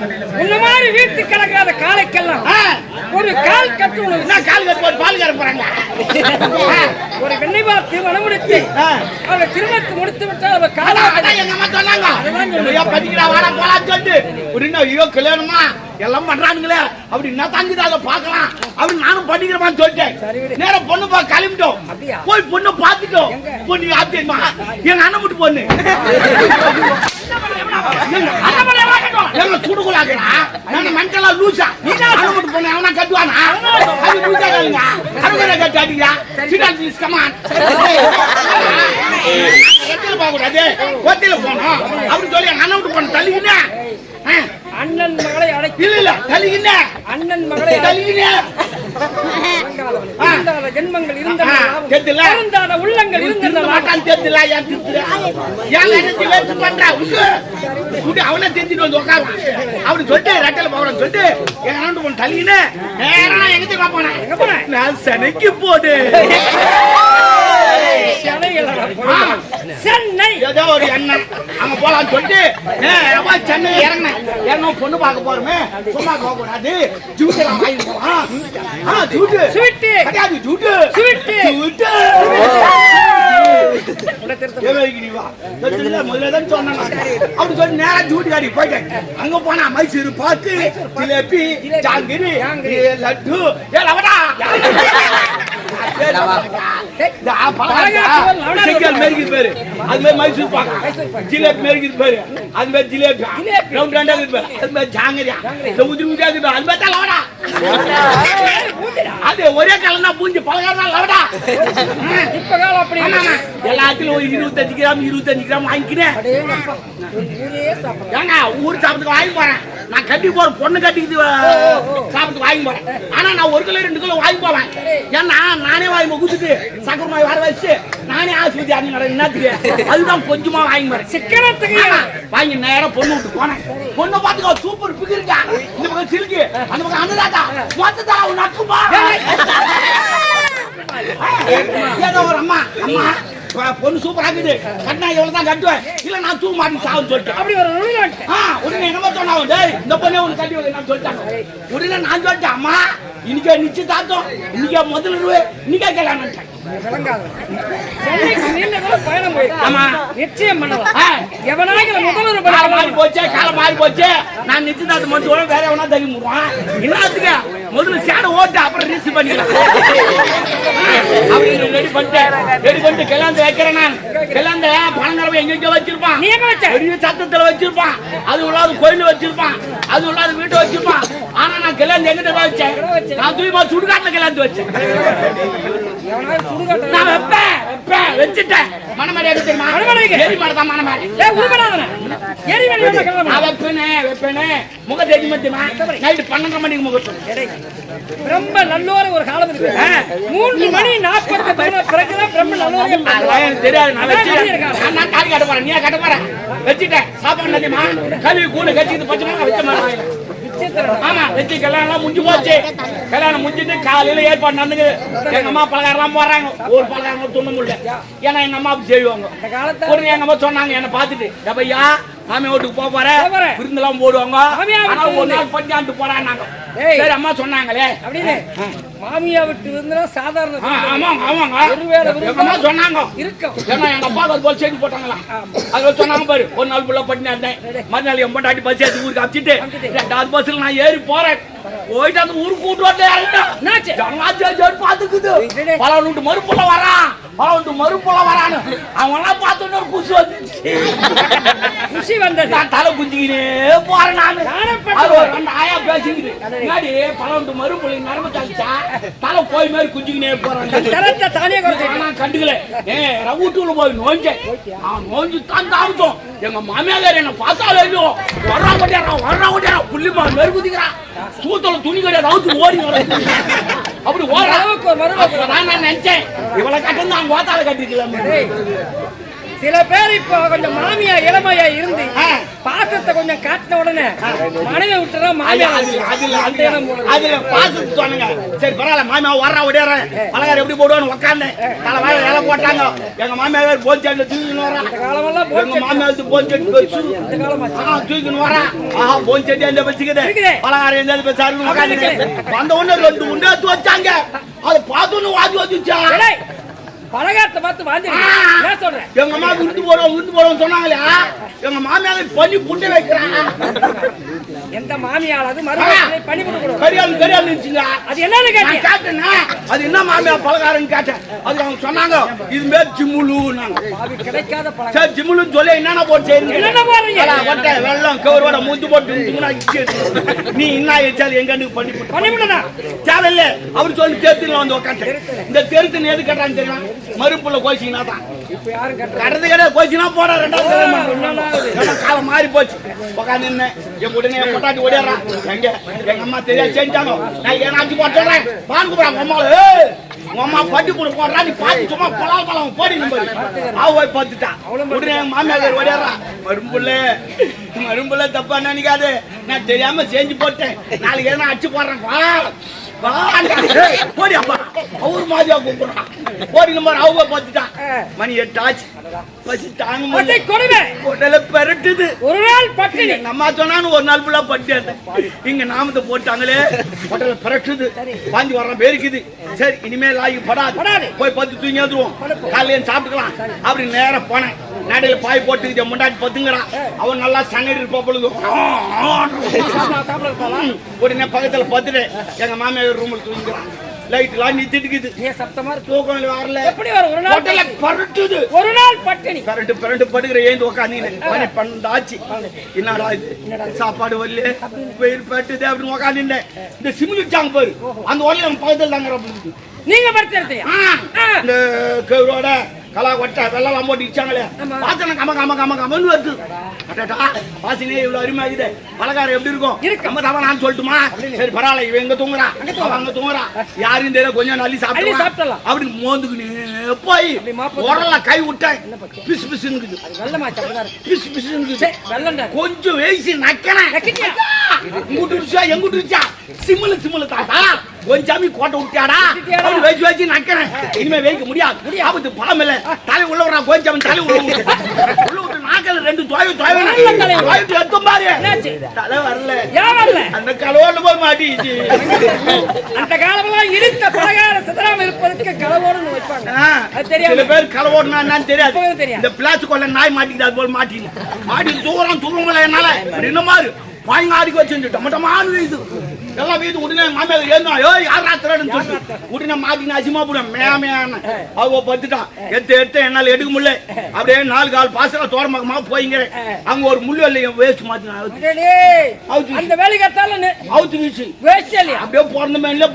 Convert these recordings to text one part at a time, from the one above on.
உன்ன மாதிரி வீட்டு கிடக்காத காலைக்கெல்லாம் ஒரு கால் கட்டு என்ன கால் கட்டு? பால் கற போறாங்க. ஒரு வெண்ணை பார்த்து மனமுடித்து ஆ. அவளை திருமணத்தை முடித்து விட்டால் அவள் காலா எங்க அம்மா சொன்னாங்க. ஐயா படிக்கிறா வாடா போலான்னு சொல்லிட்டு. ஒரு என்ன ஐயோ கல்யாணமா எல்லாம் பண்றானுங்களே. அப்படி என்ன தங்குது? அதை பார்க்கலாம். அப்படி நானும் பண்ணிக்கிறேன்னு சொல்லிட்டேன். நேரா பொண்ணு பார்க்க கிளம்பிட்டோம்? போய் பொண்ணு பார்த்துட்டோம். பொண்ணு ஆத்தியமா எங்க அண்ணன் மட்டும் பொண்ணு. எங்க சுடுகுலாக்குறா? நான் மஞ்சளா லூசா. நீ மட்டும் பொண்ணு எவனா கட்டுவானா? அது லூசா கேளுங்க அண்ணன் கட்டு அடிக்கிறா. சிடால் ப்ளீஸ் கமான் ஒத்தில போக கூடாது. ஒத்தில போனோம் அப்படின்னு சொல்லி அண்ணன் மகளை இல்ல. தள்ளிக்கினே. அண்ணன் மகளை. இருந்தாத ஜென்மங்கள் இருந்தன உள்ளங்கள் இருந்தன மாட்டான் தெரிஞ்சுல ஏன் திருத்துற? ஏன் நினைச்சு வேஸ்ட் பண்ற? உண்டு அவனே தெரிஞ்சுட்டு வந்து உட்காருவான் அவனு சொல்லிட்டு ரெட்டல போகிறேன்னு சொல்லிட்டு எங்க போன நேரா நான் எங்க போன நான் சென்னைக்கு போடு. சென்னை. ஏதோ ஒரு எண்ணம். அங்க போலாம்னு சொல்லிட்டு நேரமா சென்னை இறங்கினேன். இறங்கும் பொண்ணு பார்க்க போறோமே. சும்மா போக கூடாது. ஜூட்டு எல்லாம் வாங்கி போலாம். ஆ ஜூட்டு. ஸ்வீட்டு. கிடையாது ஜூட்டு. ஸ்வீட்டு. ஜூட்டு. அப்படி சொல்லி நேரா ஜூட்டி காடி போயிட்டேன். அங்க போனா மைசூர் பாக்கு ஜிலேபி ஜாங்கிரி லட்டு. ஏ லவடா. சிக்கல் மேரிக்குது பாரு. அது மாதிரி மைசூர் பாக்கு ஜிலேபி மேரிக்குது பாரு. அது மாதிரி ஜிலேபி. ஜிலேபி. ரவுண்ட் ரவுண்டா இருக்குது பாரு. அது மாதிரி ஜாங்கிரியா. இந்த உதிரி உதிரியா இருக்குது அது மாதிரி தான் லவடா. அது ஒரே கலந்தா பூஞ்சி பலகாரம் தான் லவடா இப்ப காலம் அப்படி ஆமா, எல்லாத்துலயும் ஒரு இருபத்தஞ்சு கிராம் இருபத்தஞ்சு கிராம் வாங்கிக்கிறேன் அடேங்கப்பா. ஒரு ஏங்க ஊர் சாப்பிட்டு வாங்கி போறேன் நான் கட்டி போற பொண்ணு கட்டிக்கிட்டு சாப்பிட்டு வாங்கி போறேன் ஆனா நான் ஒரு கிலோ ரெண்டு கிலோ வாங்கி போவேன் ஏன்னா நானே வாங்கி குடிச்சிட்டு சக்கர நோய் வர வச்சு நானே ஆஸ்பத்திரி அணி நட என்னத்துக்கு அதுதான் கொஞ்சமா வாங்கி போறேன் சிக்கனத்துக்கு? வாங்கி நேரா பொண்ணு விட்டு போனேன். பொண்ணு பாத்துக்கோ சூப்பர் பிகிருக்கா இந்த பக்கம் சிலுக்கு அந்த பக்கம் அனுராதா. மொத்தத்தா உன் நக்குமா? ஏதோ ஒரு அம்மா அம்மா பொண்ணு சூப்பரா இருக்குது கட்டினா இவ்வளவு தான் கட்டுவேன்? இல்ல நான் தூ மாட்டி சாவுன்னு சொல்லிட்டு அப்படி ஒரு உடனே என்னமோ சொன்னாங்க டேய் இந்த பொண்ணே உனக்கு கட்டி வைக்க சொல்லிட்டாங்க. உடனே நான் சொல்லிட்டேன் அம்மா இன்னைக்கே நிச்சயதார்த்தம் இன்னைக்கே முதல் ரூபா இன்னைக்கா கல்யாணம் நிச்சயம் பண்ணலாம். முதல்வர் காலம் மாறி. போச்சு காலம் மாறி போச்சு. நான் நிச்சயதார்த்தம் மட்டும் வேற எவனா தள்ளி முடுவான்? என்னத்துக்கு முதல்ல சேடை ஓட்டு அப்புறம் ரீஸ் பண்ணிக்கலாம். அப்படின்னு ரெடி பண்ணிட்டேன் ரெடி பண்ணிட்டு கல்யாணத்தை வைக்கிறேன் நான். கல்யாணத்தை பணங்கரவை எங்கெங்க வச்சிருப்பான். நீ எங்க வச்ச? பெரிய சத்தத்துல வச்சிருப்பான். அது இல்லாத கோயில் வச்சிருப்பான். அது இல்லாத வீட்டை வச்சிருப்பான். ஆனா நான் கல்யாணம் எங்கிட்ட வச்சேன். நான் தூய்மா சுடுகாட்டுல கல்யாணத்தை வச்சேன். நான் வைப்பேன் வைப்பேன். வச்சுட்டேன். தெரியுமா? எரி மனமாரி. நான் முக மணிக்கு ரொம்ப நல்லோர ஒரு காலம் இருக்கு. மணி நாற்பத்தி பிறகுதான் பிரம்ம நல்லோரே அதெல்லாம் எனக்கு தெரியாது நான் வச்சுட்டேன்? நான் தாலி கட்ட போறேன். நீ கட்ட போற? வச்சுட்டேன். சாப்பாடு நதியமா கழுவி கூண்டு கட்டிட்டு பச்சை மிளகா வச்ச மாதிரி. விசித்திரம். ஆமா வச்சு கல்யாணம் முடிஞ்சு போச்சு. கல்யாணம் முடிஞ்சிட்டு காலையில ஏற்பாடு நடந்துக்குது. எங்க அம்மா பலகாரம் போறாங்க ஒரு பலகாரம் துண்ண முடியல. ஏன்னா எங்க அம்மா அப்படி செய்வாங்க. உடனே எங்க அம்மா சொன்னாங்க என்ன பார்த்துட்டு டபையா மாமியா வீட்டுக்கு போக போறேன். விருந்தெல்லாம் போடுவாங்க. ஒரு நாள் பஞ்சாண்டு போறாங்க. சரி அம்மா சொன்னாங்களே. அப்படின்னு மாமியா விட்டு இருந்தா சாதாரண ஆமாங்க ஆமாங்க. அம்மா சொன்னாங்க. இருக்கும் ஏன்னா எங்க அப்பா அது போல செய்தி போட்டாங்களாம் அதுல சொன்னாங்க பாரு. ஒரு நாள் ஃபுல்லா பட்டினி இருந்தேன் மறுநாள் என் பொண்டாட்டி பஸ் ஏற்றி ஊருக்கு அடிச்சிட்டு ரெண்டாவது பஸ்ல நான் ஏறி போறேன். போயிட்டு அந்த ஊருக்கு கூட்டு வந்து இறங்கிட்டேன் பாத்துக்குது. பல விட்டு மறுப்புல வரான் பல விட்டு மறுப்புல வரான்னு. அவங்க எல்லாம் பார்த்தோன்னு ஒரு குசு வந்துச்சு. குஷி வந்தது. நான் தலை குஞ்சிக்கினே போறேன் நானு. ஆயா பேசிக்குது. முன்னாடி பல விட்டு மறுப்புல நரம்பு தளிச்சா தலை போய் மாதிரி குஞ்சிக்கினே போறேன். தானே ஆனா கண்டுக்கல. ஏ ரவுட்டுல போய் நோஞ்சேன் நான் நோஞ்சு தான் தாமசம் எங்க மாமியார் என்ன பார்த்தாலும் வர்றா கொட்டியாரா வர்றா கொட்டியாரா புள்ளிமா மெருகுதிக்கிறான் சூத்தல துணி கிடையாது அவுத்து ஓடி அப்படி ஓடுற அளவுக்கு நான் நினைச்சேன்? இவளை கட்டம் தான் ஓத்தால கட்டிக்கலாம் சில பேர் இப்போ கொஞ்சம் மாமியா இளமையா இருந்து. பாசத்தை கொஞ்சம் காட்டின உடனே மனைவி விட்டுறா மாமியா அது- அதுல- பாசத்துக்கு சொன்னங்க. சரி, பரவாயில்ல, மாமியா வர்றா, ஓடியாரேன். பலகாரம் எப்படி போடுவான்னு உக்காந்தேன். தலை மேல இலை போட்டாங்க. எங்க மாமியார் போன் செட்ல தூக்கின்னு வரா. காலமெல்லாம் எங்க மாமியாருக்கு போன் செட். இந்த தூக்கின்னு வரா. ஆஹா, போன் செட் எந்த வச்சுக்குது? பலகாரம் எந்த வச்சாருன்னு. இருக்குது. வந்த உடனே ரெண்டு உண்டை வச்சாங்க. அதை பார்த்தோன்னே வாந்தி வந்துச்சா. டேய், பலகாரத்தை பார்த்து வாந்தி சொல்றேன். எங்க அம்மா விருந்து போறோம் விருந்து போறோம் சொன்னாங்களே? எங்க மாமியார் பண்ணி புண்டை வைக்கிறாங்க. எந்த மாமியாளாவது மறுபடியும் பண்ணி கொடுக்கணும் கரியால் கரியால் இருந்துச்சுங்க அது என்னன்னு நான் கேட்டீங்க கேட்டேன்னா அது என்ன மாமியா பலகாரம்னு கேட்டேன். அது அவங்க சொன்னாங்க இது மேல் ஜிம்முலுன்னாங்க அது கிடைக்காத பழக்கம் சரி ஜிம்முலுன்னு சொல்லி என்னென்ன போட்டு செய்யுங்க என்னென்ன போடுறீங்க? வெள்ளம் கவரோட மூந்து போட்டு. நீ என்ன வச்சாலும் எங்க கண்ணுக்கு பண்ணி பண்ணி விடுதா தேவையில்ல. அவர் சொல்லி தெருத்துல வந்து உட்காந்து இந்த தெருத்துன்னு எது கேட்டான்னு தெரியும்? மறுப்புள்ள கோச்சிங்கன்னா தான். இப்ப யாரும் கட்டுற கடந்து கடை கோச்சினா போட ரெண்டாவது காலம் மாறி போச்சு. உட்காந்து என் உடனே என் பொட்டாட்டி ஓடிடுறான் எங்க? எங்க அம்மா தெரியாது செஞ்சாங்க. நான் ஏனாச்சு போட்டுறேன் வாங்க கூப்பிடுறாங்க அம்மாவை. உங்க அம்மா பட்டி கூட போடுறா நீ பாத்து சும்மா பழம் பழம் போடி நம்பர் அவ போய் பார்த்துட்டா. உடனே மாமியார் ஓடிடுறா. மரும்புள்ள மரும்புள்ள தப்பா நினைக்காது. நான் தெரியாம செஞ்சு போட்டேன். நாளைக்கு எதனா அடிச்சு போடுறேன். வா வா போடி அப்பா. அவரு மாதிரியா கூப்பிடுறான். போடி நம்பர் அவங்க பார்த்துட்டா. மணி எட்டு ஆச்சு பசி தாங்க உடல பெரட்டுது. ஒரு நாள் பட்டினி. எங்க அம்மா சொன்னான்னு ஒரு நாள் ஃபுல்லா பட்டு இங்க நாமத்தை போட்டாங்களே. உடல பெரட்டுது. வாந்தி வர்ற பேருக்குது சரி இனிமேல் ஆகி படாது. போய் பத்து தூங்கி வந்துருவோம். காலையில சாப்பிட்டுக்கலாம். அப்படி நேரா போனேன். நடையில பாய் போட்டு இதை முண்டாட்டி பத்துங்கிறான் அவன் நல்லா சங்கடி இருப்பா பொழுது? உடனே பக்கத்துல பத்துட்டு எங்க மாமியார் ரூம்ல தூங்கிக்கிறான். லைட் எல்லாம் நித்திட்டுக்குது நீ சத்தமா இருக்கு. தூக்கம் வரல. எப்படி வரும்? ஒரு நாள் உடல பரட்டுது. ஒரு நாள் பட்டினி. பரண்டு பரண்டு படுகிற ஏந்து உக்காந்து மணி பன்னெண்டு. ஆச்சு என்னடா இது? சாப்பாடு வரல வெயில் பட்டுது அப்படின்னு உக்காந்துட்டேன் இந்த சிமிலிச்சாங்க பாரு. அந்த நம்ம பக்கத்துல தாங்க நீங்க படுத்திருந்தீங்க. இந்த கவுரோட கலா கொட்டை வெள்ளம் போட்டு இச்சாங்களே ஆமா. வாசனை கம கம கம கமன்னு வருது. அடடா வாசனே இவ்வளவு அருமையா இருக்குது பலகாரம் எப்படி இருக்கும்? இருக்கு. நம்ம தவ நான் சொல்லட்டுமா? சரி பரவாயில்ல இவன் எங்க தூங்குறா? அவன் அங்க தூங்குறா. யாரும் தெரியல கொஞ்சம் நல்லி சாப்பிடலாம். அப்படி மோந்துக்குன்னு போய் உரல்ல கை விட்டேன். பிசு பிசுன்னு பிசு பிசுன்னு கொஞ்சம் வேசி நக்கனேன் நக்கிட்டியா? இங்குட்டு ருச்சா எங்குட்டு ருச்சா சிம்முல சிம்முல தாத்தா. கொஞ்சாமி கோட்டை விட்டியாடா விட்டியாடா? அப்படி வேச்சு வேச்சு நக்கறேன். இனிமே வைக்க முடியாது. ஆபத்து பழம் இல்ல தலை உள்ள விடுறா கொஞ்சம் தலை உள்ள உள்ள விட்டு நாக்கல ரெண்டு துவாய் துவாய். துவாய் எடுத்தும் பாரு? தலை வரல. ஏன் வரல? அந்த கலவோட போய் மாட்டிச்சு அந்த காலமெல்லாம் இழுத்த பலகார சிதறாம இருப்பதற்கு களவோடு வைப்பாங்க. அது தெரியாம. சில பேர் கலவோடுனா என்னன்னு தெரியாது. தெரியாது. இந்த பிளாஸ் கொள்ள நாய் மாட்டிக்குது அது போல மாட்டிங்க மாட்டி தூரம் தூரங்கள என்னால. என்ன மாதிரி பாய்ங்க ஆடிக்கு வச்சு டமட்டமான வீது எல்லாம் வீது உடனே மாமியார் ஏந்தா ஏய் யாரா திரடுன்னு சொல்லிட்டு உடனே மாட்டின அசிமா போட மேமையான அவ பத்துட்டான் எடுத்து எடுத்து என்னால எடுக்க முடியல. அப்படியே நாலு கால் பாசல தோரமாக போய்ங்க அங்க ஒரு முள்ளு இல்லையா வேஸ்ட் மாத்தினா டேய், அவுத்து. அந்த வேலைக்கு எத்தாலும் அவுத்து வீச்சு வேஸ்ட் இல்லையா? அப்படியே பிறந்த மேனில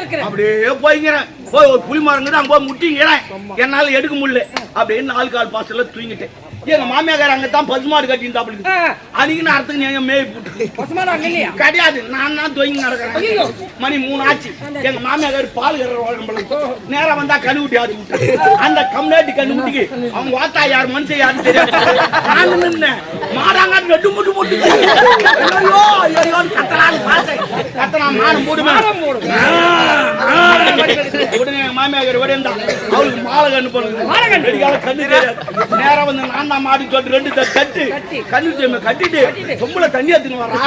இருக்கிறேன். அப்படியே போய்ங்கிறேன். போய் ஒரு புளி மரங்குது அங்க போய் முட்டிங்கிறேன். என்னால எடுக்க முடியல. அப்படியே நாலு கால் பாசல தூங்கிட்டேன். எங்க மாமியாக்கார அங்க தான் பசுமாடு கட்டியிருந்தா அப்படி ஆ, அன்னைக்கு நேரத்துக்கு நீங்க மேய் போட்டு. பசுமாடு அங்க இல்லையா? கிடையாது. நான் தான் தூங்கி. நடக்கிறேன். மணி மூணு ஆச்சு எங்க மாமியார் பால் கற நேரா வந்தா கண்ணு ஊட்டி ஆதி விட்டு அந்த கம்னாட்டி கண்ணு ஊட்டிக்கு அவங்க வாத்தா யார் மனுஷன் யாருன்னு தெரியாது. நான் நின்னேன் மாடாங்க நெட்டு முட்டு போட்டு. ஐயோ ஐயோ கத்தனான்னு பார்த்தேன். கத்தனா மானம் போடுமே. உடனே மாமியார் விடைந்தா அவளுக்கு மாலை கண்ணு பண்ணுங்க மாலை கண்ணு. கண்ணு தெரியாது. நேரா வந்து நான் மாடி சொல்லிட்டு ரெண்டு கட்டி. கண்ணு கட்டிட்டு. சொம்புல தண்ணி எடுத்துன்னு வரா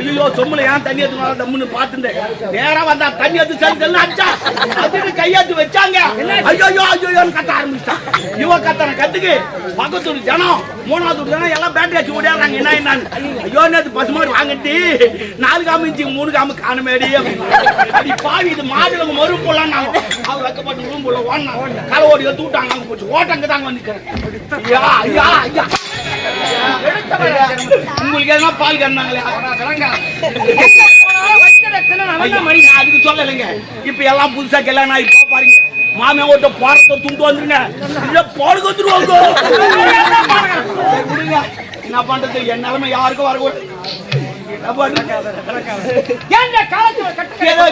ஐயோ சொம்புல ஏன் தண்ணி எடுத்துன்னு வரா தம்முன்னு பார்த்துட்டேன் நேரா வந்தா தண்ணி எடுத்து சரி அடிச்சா. அதுக்கு கையாத்து வச்சாங்க. ஐயோ ஐயோ கத்த ஆரம்பிச்சான் இவ கத்தன கத்துக்கு. பக்கத்து ஜனம் மூணாவது ஜனம் எல்லாம் பேட்டரி வச்சு ஓடியாடுறாங்க. என்ன என்னன்னு. ஐயோ நேத்து பசுமாடு வாங்கிட்டு நாலு காம இஞ்சி மூணு காம காணுமேடி. அப்படின்னு பாவி இது மாடுல மறு போலாம் வைக்கப்பட்டு ரூம் போல ஓடினா களை ஓடி எடுத்து விட்டாங்க அங்க போச்சு. ஓட்டங்க தாங்க வந்துக்கிறேன் ஐயா ஐயா ஐயா. உங்களுக்கு எதனா பால் கறந்தாங்களே? அதுக்கு சொல்லலைங்க. இப்ப எல்லாம் புதுசா கல்யாணம் ஆகி போ பாருங்க. மாமியா ஓட்ட பாரத்தை துண்டு வந்துருங்க. இல்ல பாலுக்கு வந்துருவாங்க. என்ன பண்றது? என் நிலைமை யாருக்கும் வரக்கூடாது.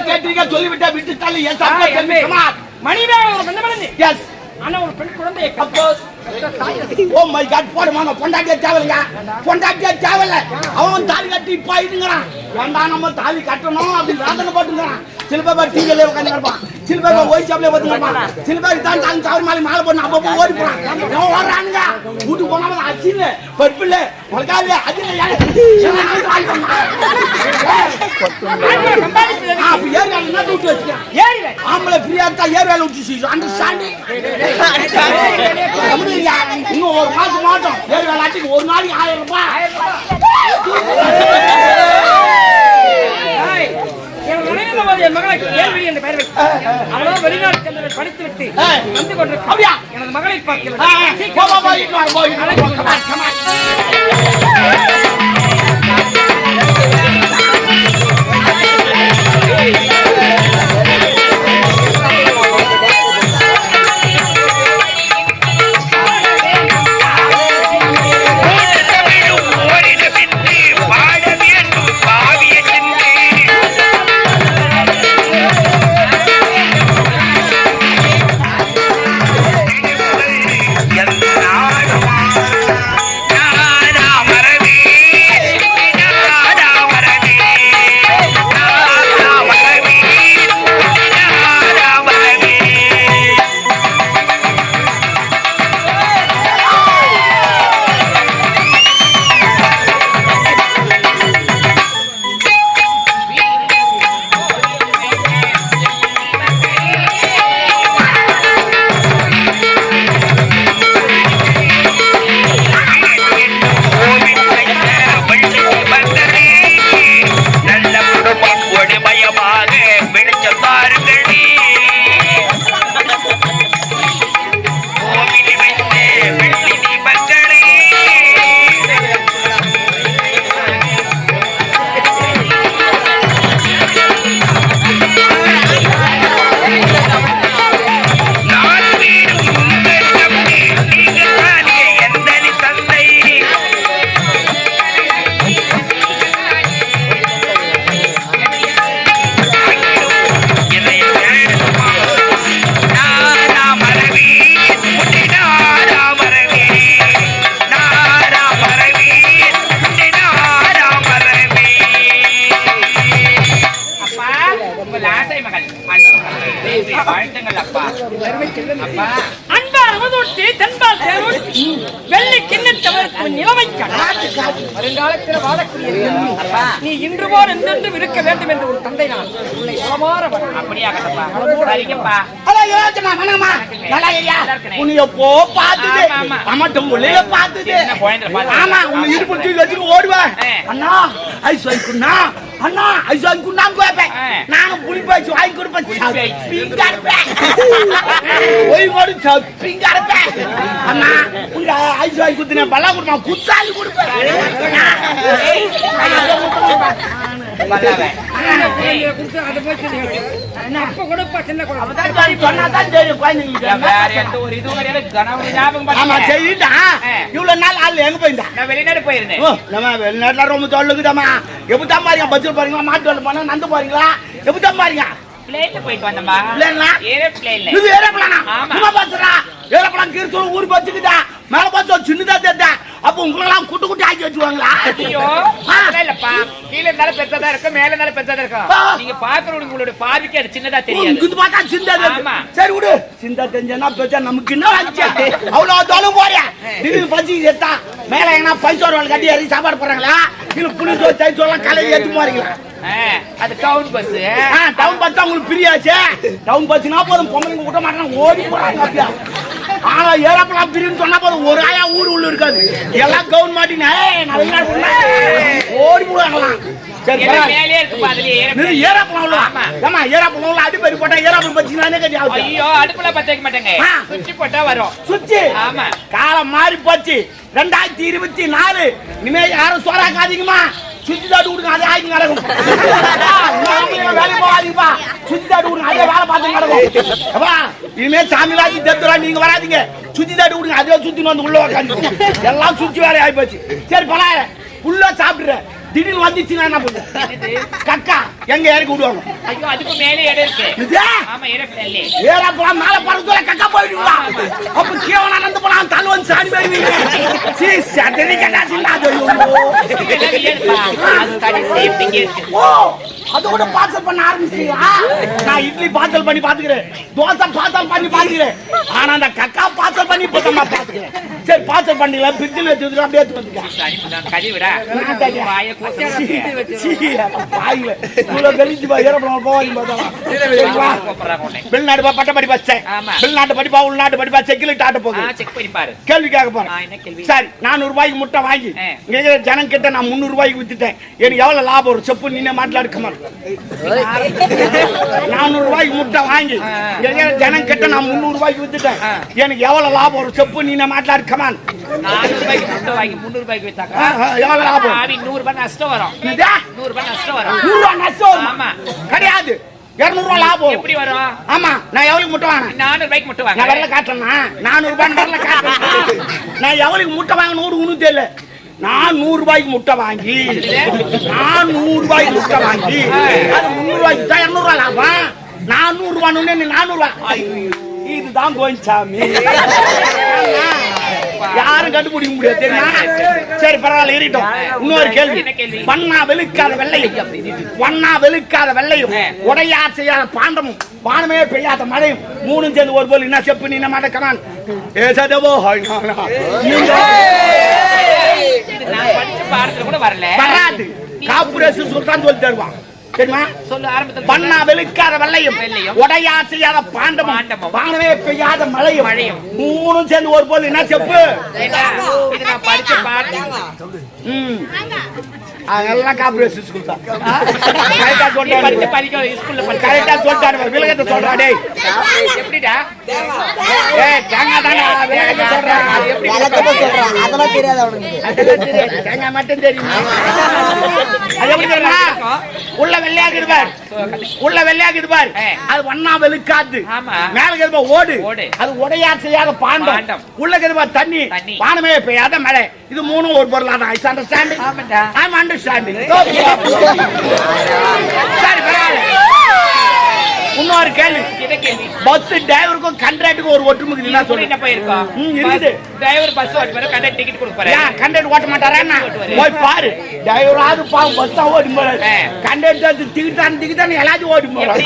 கேட்டீங்க சொல்லிவிட்டா விட்டு தள்ளி என். சாப்பிட்டு மணிதான் ஒரு மணி எஸ் ஆனா ஒரு பெண் குழந்தையை அப்போ ஓ மை காட் போடுமா பொண்டாட்டியே தேவையில்லைங்க பொண்டாட்டியே தேவையில்ல. அவன் தாலி கட்டி இப்போ இதுங்கிறான் ஏன்டா நம்ம தாலி கட்டணும் அப்படின்னு வேதனை போட்டுங்கிறான். சில பேர் டிவியில உட்காந்து கிடப்பான். சில பேர் ஒய் சாப்பிலே பார்த்து கிடப்பான் சில பேர் தான் தாங்க தவறு மேலே மேலே போட்டு அப்பப்போ ஓடி போறான் அவன் வர்றானுங்க வீட்டுக்கு போனாம அச்சின்னு ஆண்களை சம்பாதிப்பது எதுக்கு? அப்ப ஏர் வேலை என்ன விட்டு வச்சுக்கேன் ஏறுவேன். ஆம்பளை ஃப்ரீயா இருக்கா ஏர் வேலை விட்டு அண்டர்ஸ்டாண்டிங் இன்னும் ஒரு மாசம் மாட்டோம் ஏர் வேலை ஆச்சுக்கு ஒரு நாளைக்கு ஆயிரம் ரூபாய் போது என் மகளை கேள்வி என்று பெயர் வைத்தேன். அவளோ வெளிநாட்டு சென்று படித்துவிட்டு ஏய். வந்து. அப்படியா? எனது மகளை ஆ, போல் என்றென்றும் இருக்க வேண்டும் என்று ஒரு தந்தை நான் உன்னை வர அப்படியாகட்டப்பா சரிங்கப்பா ஹலோ, யோசனா. நல்லா ஐயா. இருக்கனே. உன்னை பார்த்தது? உள்ளே பார்த்தது. ஆமா, இடுப்பு தூக்கி வச்சுட்டு ஓடுவேன். ஆ. அண்ணா, ஐஸ் வாங்கிக்குண்ணா. அண்ணா, ஐஸ் வாங்கிக்குண்ணான்னு கேட்பேன். நானும் புளிப்பு ஐஸ் வாங்கி கொடுப்பேன். சப்பிங்கா இருப்பேன். போய் போடு, சப்பிங்கா இருப்பேன். அண்ணா, ஐஸ் வாங்கி கொடுத்தேன். பல்லா கொடுப்பா, குத்தாலி கொடுப்பேன். இவ்வளவு நாள் ஆள் எங்க போயிருந்தா? நான் வெளிநாடு போயிருந்தேன். நம்ம வெளிநாட்டுல ரொம்ப தொல்லுக்குதாம்மா எப்படிதான் பாருங்க பஸ்ஸில் போறீங்களா மாட்டு வண்டி போனா நந்து போறீங்களா? எப்படிதான் பாருங்க. பிளேன்ல போயிட்டு வந்தம்பா பிளேன்ல? ஏரோப்ளேன்ல இது ஏரோப்ளானா ஆமா. சும்மா பஸ்ஸரா ஏரோப்ளான் கீழ்த்தூர் ஊர் பஸ்ஸுக்குதா மேல பஸ் சின்னதா தெரிதா அப்ப உங்களெல்லாம் குட்டு குட்டி ஆக்கி வச்சுவாங்களா ஐயோ இல்லப்பா. கீழ இருந்தாலும் பெருசா இருக்கும் மேல இருந்தாலும் பெருசா. இருக்கும். நீங்க பாக்குறவங்க உங்களுடைய பார்வைக்கு அது சின்னதா தெரியாது. இது பார்த்தா. ஆமா. சரி விடு. சிந்தா தெரிஞ்சா பெருசா நமக்கு என்ன வந்துச்சு அவ்வளவு தொலைவு போறியா? திடீர்னு பசி செத்தா மேல எங்கன்னா பஞ்சோர் கட்டி ஏறி சாப்பாடு போறாங்களா இல்ல புளி சோறு தயிர் சோறுலாம் கலையை ஏற்றி போறீங்களா? ஆ, அது டவுன் பஸ் டவுன் பஸ் தான் உங்களுக்கு பிரியாச்சே. டவுன் பஸ்னா போதும் பொம்பளைங்க விட மாட்டாங்க ஓடி போறாங்க அப்படியா? ஆனா ஏறப்பலாம் பிரின்னு சொன்னா போதும் ஒரு ஆயா ஊர் உள்ள இருக்காது. எல்லாம் கவுன் மாட்டினா ஓடி போடுவாங்களாம் சரி. மேலே அதுலயே ஆமா. உள்ள அடிப்பறி போட்டா ஏறாப்பழம் பச்சினானே கட்டி ஐயோ அடுப்புல பத்த வைக்க மாட்டேங்க. ஆ. சுவிட்ச் போட்டா வரும். சுச்சி ஆமா. காலம் மாறி போச்சு ரெண்டாயிரத்தி இருபத்தி நாலு. இனிமே யாரும் சோறாக்காதீங்கம்மா. சுத்தி தாட்டு விடுங்க அதே ஆகி நடக்கும் வேலை போகாதீங்கப்பா தாட்டு விடுங்க அதே வேலை பார்த்து நடக்கும் அப்பா இனிமே சாமிலாஜி தத்துரா நீங்க வராதீங்க சுத்தி தாட்டு விடுங்க அதே சுத்தி வந்து உள்ள உட்காந்து எல்லாம் சுத்தி வேலை ஆகி போச்சு சரி பலாயிரம் உள்ள சாப்பிடுறேன் திடீர்னு வந்துச்சுன்னா என்ன பண்ணுவோம் கக்கா எங்க இறக்கி விடுவாங்க ஐயோ அதுக்கு மேலே இடம் இருக்கு. ஆமா இடம் இல்லையே ஏறா போலாம் மேல பறந்துல கக்கா போயிடுவா அப்ப கீவனா நடந்து போலாம் தலை வந்து சாடி போய் சீ சட்டரி கட்டா சின்னாது? அது தனி சேஃப்டிக்கு இருக்கு. ஓ அது கூட பார்சல் பண்ண ஆரம்பிச்சீங்களா நான் இட்லி பார்சல் பண்ணி பாத்துக்கிறேன் தோசை பார்சல் பண்ணி பாத்துக்கிறேன் ஆனா அந்த கக்கா பார்சல் பண்ணி இப்பதான் பாத்துக்கிறேன் சரி பார்சல் பண்ணீங்களா பிரிட்ஜில் வச்சு அப்படியே எடுத்து கழிவிடா. நான் தனியா. வெளிநாடு பட்ட படிப்பா சே ஆமா. வெளிநாட்டு படிப்பா உள்நாட்டு படிப்பா செக்கிலிட்டு ஆட்ட ஆ போகுது செக் கேள்வி கேட்க போறேன் சரி நானூறு ரூபாய்க்கு முட்டை வாங்கி ஆ. இங்க ஜனம் கிட்ட நான் முந்நூறு ரூபாய்க்கு வித்துட்டேன் எனக்கு எவ்வளவு லாபம் வரும் செப்பு நீனே மாட்டலாடு கமல் நானூறு ரூபாய்க்கு முட்டை வாங்கி ஆ. ஜனம் கிட்ட நான் முந்நூறு ரூபாய்க்கு வித்துட்டேன் எனக்கு எவ்வளவு லாபம் வரும் செப்பு நீனே மாட்டலாடு கமான் நானூறு ரூபாய்க்கு முட்டை வாங்கி முந்நூறு ரூபாய்க்கு வித்தாக்கா எவ்வளவு லாபம் ஆவி நூறு ரூபாய் நஷ்டம் வரும்? நூறு ரூபாய் நஷ்டம் வரும். நூறு ரூபா நஷ்டம்? வருமா? ஆமா. கிடையாது. இருநூறு லாபம். எப்படி வரும்? ஆமா. நான் எவ்வளவு முட்டை வாங்கினேன்? நானூறு ரூபாய்க்கு முட்டை நான் வாங்க வரல காட்டுறேன்னா நானூறு ரூபாய் வரல காட்டுறேன். நான் எவ்வளவு முட்டை வாங்கணும் உனக்கு தெரியல. நான் நூறு ரூபாய்க்கு முட்டை வாங்கி நான் நூறு ரூபாய்க்கு முட்டை வாங்கி அது முந்நூறு ரூபாய்க்கு தான் இருநூறு ரூபாய் லாபம். நான் நூறு ரூபாய் நீ நானூறு ரூபாய் இதுதான் கோயின்சாமி கண்டுபிடிக்க முடியாது தெரியுமா சரி பரவாயில்ல இருக்கட்டும் இன்னொரு கேள்வி? வண்ணா வெளுக்காத வெள்ளையும் வண்ணா வெளுக்காத வெள்ளையும் உடையார் செய்யாத பாண்டமும் வானமே பெய்யாத மழையும் மூணும் சேர்ந்து ஒரு போல் என்ன செப்பு நீ என்ன நீங்க படிச்ச பாடத்துல கூட வரல. வராது. காப்புரசு சுல்தான் சொல்லி தருவான். தெரியுமா? சொல்லு ஆரம்பத்துல பண்ணா வெளுக்காத வெள்ளையும் வெள்ளையும். உடையா செய்யாத பாண்டமும் பாண்டமும். வானமே பெய்யாத மழையும் மழையும். மூணும் சேர்ந்து ஒரு போல் என்ன செப்பு? என்ன? இது நான் படிச்ச பாடத்துல ம். அதெல்லாம் காப்புரசு ஸ்கூல் தான் கரெக்டா நீ படிச்ச படிக்க ஸ்கூல்ல படிக்க கரெக்டா சொல்லிட்டாரு விலகத்தை சொல்றா டேய். எப்படிடா? ஏய் தேங்காய் தாண்டா விலகத்தை சொல்றான் அது எப்படி வழக்கமா சொல்றான் அதெல்லாம் தெரியாது அவனுக்கு. அதெல்லாம் தெரியாது. தேங்காய் மட்டும் தெரியும்? அது எப்படி தெரியுமா? உள்ள வெள்ளையாக இருப்பார் உள்ள வெள்ளையாக இருப்பார் ஆ. அது வண்ணா வெளுக்காது. மேல கிருப்பா ஓடு. அது உடையா செய்யாத பாண்டம். உள்ள கிருப்பா தண்ணி. வானமே பெய்யாத மழை. இது மூணும் ஒரு பொருளா தான். ஐஸ் அண்டர்ஸ்டாண்ட் ஆமாண்டா. ஐம் அண்டர்ஸ்டாண்டிங் சரி பரவாயில்ல. இன்னொரு கேள்வி பஸ் டிரைவருக்கும் கண்ட்ராக்டுக்கும் ஒரு ஒற்றுமை என்ன போயிருக்கோம் ம், இருக்குது. டிரைவர் பஸ் ஓட்டி போற கண்டக்டர் டிக்கெட் கொடுப்பாரு ஏன் கண்டக்டர் ஓட்ட மாட்டாரா என்ன? ஓட்டுவாரு. போய் பாரு டிரைவராவது பாவம் பஸ் தான் ஓடி போறாரு ஆ. கண்டக்டர் திகிட்டான் திகிட்டான் எல்லாத்தையும் ஓடி போறாரு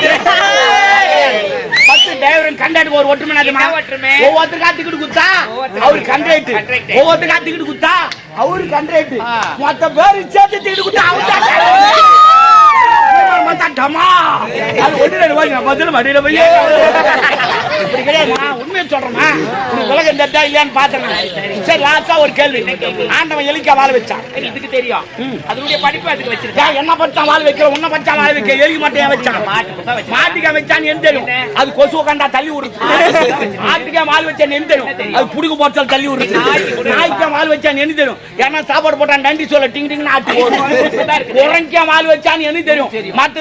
பஸ் டிரைவர் கண்டக்டருக்கு ஒரு ஒற்றுமை ஒற்றுமை? ஒவ்வொருத்தருக்கா டிக்கெட் குத்தா அவரு கண்டக்டர். ஒவ்வொருத்தருக்கா டிக்கெட் குத்தா அவரு கண்டக்டர் ஆ. மொத்த பேரு சேர்த்து டிக்கெட் குத்தா அவரு மொத்தம் அது ஒன்று ரெண்டு வாங்கி பதில் மடியில் போய் இப்படி கிடையாதுமா உண்மையை சொல்றேமா உனக்கு உலகம் தெரிஞ்சா இல்லையான்னு பார்த்தேன் சரி லாஸ்டா ஒரு கேள்வி. ஆண்டவன் எலிக்க வாழ வச்சான். இதுக்கு தெரியும். அதனுடைய படிப்பு அதுக்கு வச்சிருக்கேன் என்ன பச்சா வாழ வைக்கிற உன்ன பச்சா வாழ வைக்க எலிக்கு மட்டும் வச்சான்? மாட்டுக்கு வச்சான்னு என்ன தெரியும்? அது கொசு கண்டா தள்ளி விடுது. மாட்டுக்கா வால் வச்சான்னு என்ன தெரியும்? அது புடுக்கு போட்டால் தள்ளி விடுது. நாய்க்கு வால் வச்சான்னு என்ன தெரியும். ஏன்னா சாப்பாடு போட்டா நன்றி சொல்ல டிங் டிங் ஆட்டு குரங்கியா வால் வச்சான்னு என்ன தெரியும்.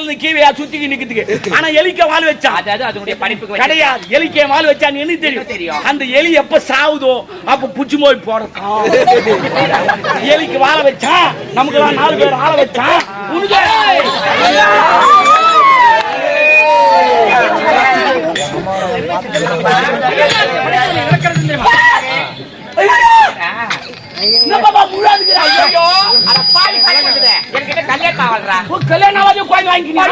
இருந்து கீவையா சுத்திக்கு நிக்குதுக்கு. ஆனா எலிக்க வால் வச்சான். அதாவது அதனுடைய வச்சிருக்கேன். கிடையாது. எலிக்கே வால் வச்சான்னு என்ன தெரியும்? அந்த எலி எப்ப சாவுதோ அப்ப புச்சு மோய் போறதும் எலிக்கு வாழ வச்சா நமக்கு எல்லாம் நாலு பேர் ஆள வச்சா? உனக்கு என்ன? பாப்பா முழாதுக்குறா ஐயோ! அட பாவி. என்கிட்ட கல்யாணம் கல்யாணம் கோயில் வாங்கிக்கிறியா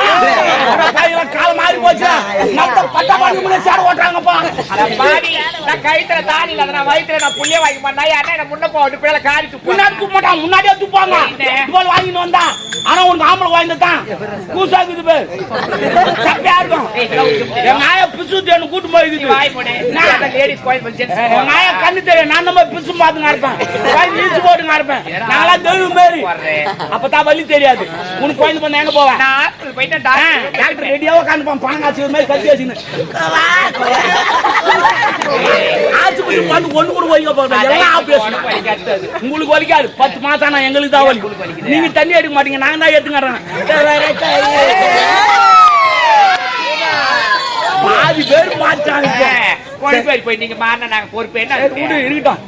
காலம் மாறி போச்சு. நம்ம பட்டா பண்ணி முன்னே சேர ஓட்டுறாங்கப்பா. அட பாவி, நான் கழுத்துல தாலி இல்லாத, நான் வயித்துல நான் புள்ளைய வாங்கி பண்ணா, என்னை முன்ன போட்டு பிள்ளைல காரி துப்புவாங்க. முன்னாடி துப்ப மாட்டான் முன்னாடியே துப்பாங்க? இவ்வளவு வாங்கிட்டு வந்தா ஆனா உனக்கு ஆம்பளை வாங்கிட்டான் கூசாக்குது பேர். சப்பையா இருக்கும். என் நாய பிசு தேனு கூட்டு போய் நீ இருக்குது வாய் மூடு. நான் ladies கோயில். நாய கண்ணு தெரியும். நான் நம்ம பிசு பாத்துங்க இருப்பேன் போட்டுங்க இருப்பேன் நான்லாம் தெய்வம் மாரி. அப்பதான் வலி தெரியாது. உனக்கு கோயில் பண்ண எங்க போவேன் டாக்டர் ரெடியாவா உட்காந்துப்பான் பணம் காசு மாதிரி கத்தி வச்சுன்னு. ஆஸ்பத்திரி வந்து ஒண்ணு கூட போகுது அதான் எல்லாம். உங்களுக்கு வலிக்காது. பத்து மாசம் ஆனா எங்களுக்கு தான் வலி. நீங்க தண்ணி எடுக்க மாட்டீங்க. நாங்க தான் எடுத்துக்கிறோம் பாதி பேர் மாற்றாங்க கோழிப்பேரி போய் நீங்க மாறினா நாங்க பொறுப்பு என்ன? இருக்கட்டும்.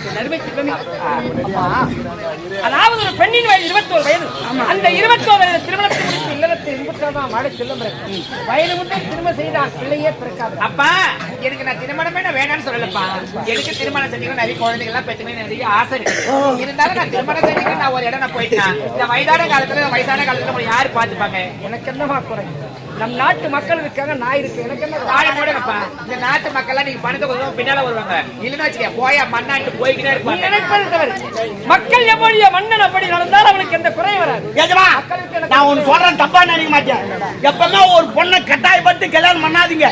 அது அதாவது ஒரு பெண்ணின் வயது இருபத்தோரு வயது. அந்த இருபத்தோரு வயது திருமணத்தை முடித்து இல்லறத்தை இருபத்தாறாம் ஆடை செல்லும் வயது முன்னே திரும்ப செய்தால் பிள்ளையே பிறக்காது. அப்பா எனக்கு நான் திருமணமே நான் வேணாம்னு சொல்லலப்பா. எனக்கு திருமணம் செஞ்சீங்கன்னா நிறைய குழந்தைகள் எல்லாம் பெற்றுக்கணும் நிறைய ஆசை இருக்கு. இருந்தாலும் நான் திருமணம் செஞ்சீங்கன்னா நான் ஒரு இடம் நான் போயிட்டேன். இந்த வயதான காலத்துல வயசான காலத்துல யாரு பாத்துப்பாங்க எனக்கு என்னமா குறை? நம் நாட்டு மக்கள் இருக்காங்க நான் இருக்கேன். எனக்கு என்ன? வாழ மூடங்கப்பா இந்த நாட்டு மக்கள்லாம் நீங்க பணத்தை கொடுத்தா பின்னால வருவாங்க. இல்லைன்னு வச்சுக்க போயா மண்ணாட்டு போய்கிட்டே இருப்பாங்க. மக்கள் எவ்வளிய மன்னன் அப்படி நடந்தால் அவனுக்கு எந்த குறையும் வராது. நான் ஒன்னு சொல்றேன் தப்பா நினைக்க மாட்டேன். எப்பவுமே ஒரு பொண்ணை கட்டாயப்பட்டு கல்யாணம் பண்ணாதீங்க.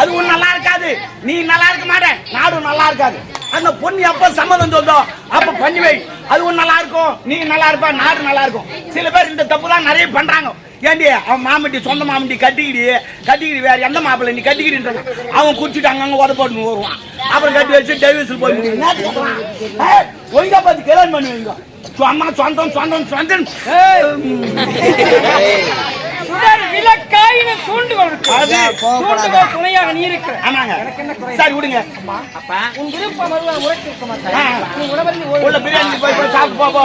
அது ஒண்ணு நல்லா இருக்காது. நீ நல்லா இருக்க மாட்டே நாடும் நல்லா இருக்காது. அந்த பொண்ணு எப்ப சம்மதம் சொல்தோ அப்ப பண்ணி வை. அது ஒண்ணு நல்லா இருக்கும் நீ நல்லா இருப்ப நாடு நல்லா இருக்கும். சில பேர் இந்த தப்பு தான் நிறைய பண்றாங்க. ஏண்டி அவன் மாமட்டி சொந்த மாமட்டி கட்டிக்கிடி கட்டிக்கிடி வேற எந்த மாப்பிள்ளை நீ கட்டிக்கிட்டு அவன் குடிச்சிட்டு அங்கங்க உத போட்டு வருவான். அப்புறம் கட்டி வச்சு டெலிவரி போய் ஒழுங்கா பார்த்து கல்யாணம் பண்ணி வைங்க. சும்மா சொந்தம் சொந்தம் சொந்தம். சரி விடுங்க. உள்ள பிரியாணி போய் போய் சாப்பிட்டு போ,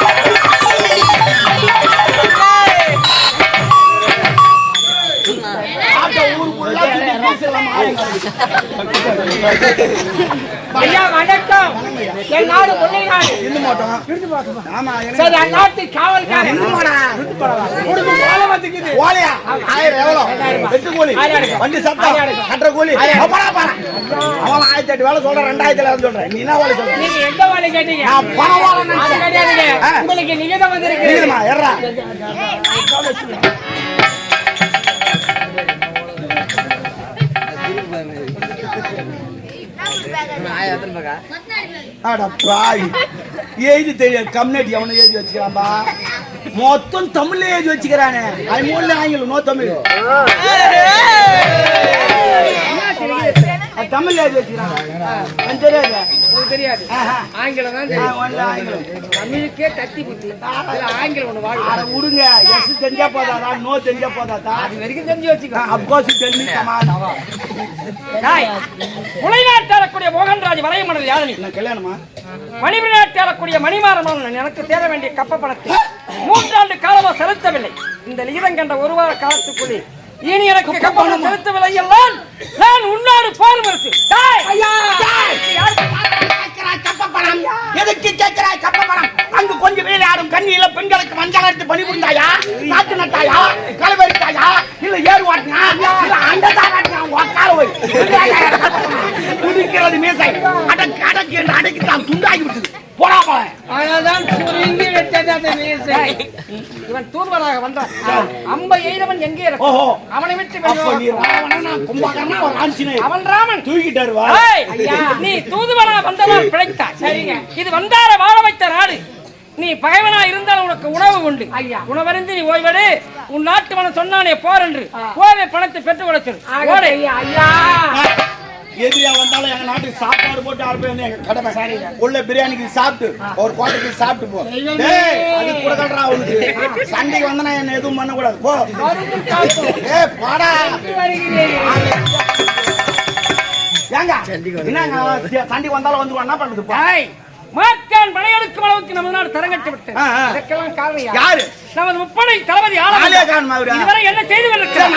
ஐயா வணக்கம் என் நாடு நாடு சரி அந்நாட்டு காவல்காரன்? ஆயிரம் எவ்வளோ? வண்டி சத்தம். கட்டுற. அவன் ஆயிரத்தி எட்டு வேலை சொல்றான், ரெண்டாயிரத்தி ஏழு சொல்றேன். நீ என்ன வேலை சொல்ற? நீங்க எந்த வேலை கேட்டீங்க நான் பணம் நினைச்சேன். கிடையாதுங்க. உங்களுக்கு நிகழ்ச்சி வந்திருக்கு நீங்கம்மா, ஏறுடா. அட பாவி. எழுதி தெரியாது. கம்யூனிட்டி அவனை எழுதி வச்சுக்கிறான்பா? மொத்தம் தமிழ்ல எழுதி வச்சுக்கிறானே? அது மூணு ஆங்கிலம் நோ தமிழ். தமிழ்ல எழுதி எனக்கு தெரியாது? உங்களுக்கு தெரியாது. ஆங்கிலம் தான் தெரியும். தமிழுக்கே தத்தி புத்தி ஆங்கிலம் ஒண்ணு வாழ் அட விடுங்க எஸ் தெரிஞ்சா போதாதா? நோ தெரிஞ்சா போதாதா? அது வரைக்கும் தெரிஞ்சு வச்சுக்கோ. Of course me come on முளைநாட்டாளக்கூடிய Mohanraj வரையமணல் யாழனி கல்யாணமா? மணிவிளையாட்டாளக்கூடிய மணிமாறன் எனக்கு தேட வேண்டிய கப்ப பணத்தை மூன்றாண்டு காலமா செலுத்தவில்லை. இந்த லிகிதம் கண்ட ஒரு வார காலத்துக்குள்ளே இனி எனக்கு கப்பணம் செலுத்தவில்லை எல்லாம் நான் உன்னாடு போர் மறுத்து தாய் கேட்கிறாய் எதுக்கு அங்கு கொஞ்சம் விளையாடும் கண்ணியில பெண்களுக்கு மஞ்சள் எடுத்து பணிபுரிந்தாயா? நாட்டு நட்டாயா? கலவரித்தாயா இல்ல ஏறு வாட்டினா? இல்ல அண்டதா வாட்டினா? உக்கால போய் குடிக்கிறது மீசை. அடக்கு அடக்கு என்று அடக்கி தான் துண்டாகி விட்டது. இவன் தூர்வராக வந்தான். அம்ப எய்தவன் எங்கே இருக்கும் அவனை விட்டு அவன் ராமன். தூக்கிட்டாரு நீ தூதுவனா வந்தவன் பிழைத்தாய் சரிங்க. இது வந்தார வாழ வைத்த நாடு. நீ பகைவனா இருந்தால் உனக்கு உணவு உண்டு. ஐயா. உணவறிந்து நீ ஓய்வெடு. உன் நாட்டு மனம் சொன்னானே போர் என்று. போவே பணத்தை பெற்று கொடுத்து ஓடு ஐயா எதிரியா வந்தாலும் எங்க நாட்டுக்கு சாப்பாடு போட்டு அனுப்பி எங்க கடமை. உள்ள பிரியாணிக்கு சாப்பிட்டு ஒரு கோட்டைக்கு சாப்பிட்டு போ. டேய் அது கொடுக்கறா அவனுக்கு சண்டைக்கு வந்தனா என்ன எதுவும் பண்ண கூடாது போ ஏ பாடா ஏங்க என்னங்க சண்டைக்கு வந்தாலும் வந்து என்ன பண்ணுது போ. ஏய், மாற்றான் படையெடுக்கும் அளவுக்கு நமது நாடு தரங்கட்டு விட்டு. இதற்கெல்லாம் காரணம் யார்? நமது முப்படை தளபதி காணுமா அவரு இதுவரை என்ன செய்து கொண்டிருக்கிறார்.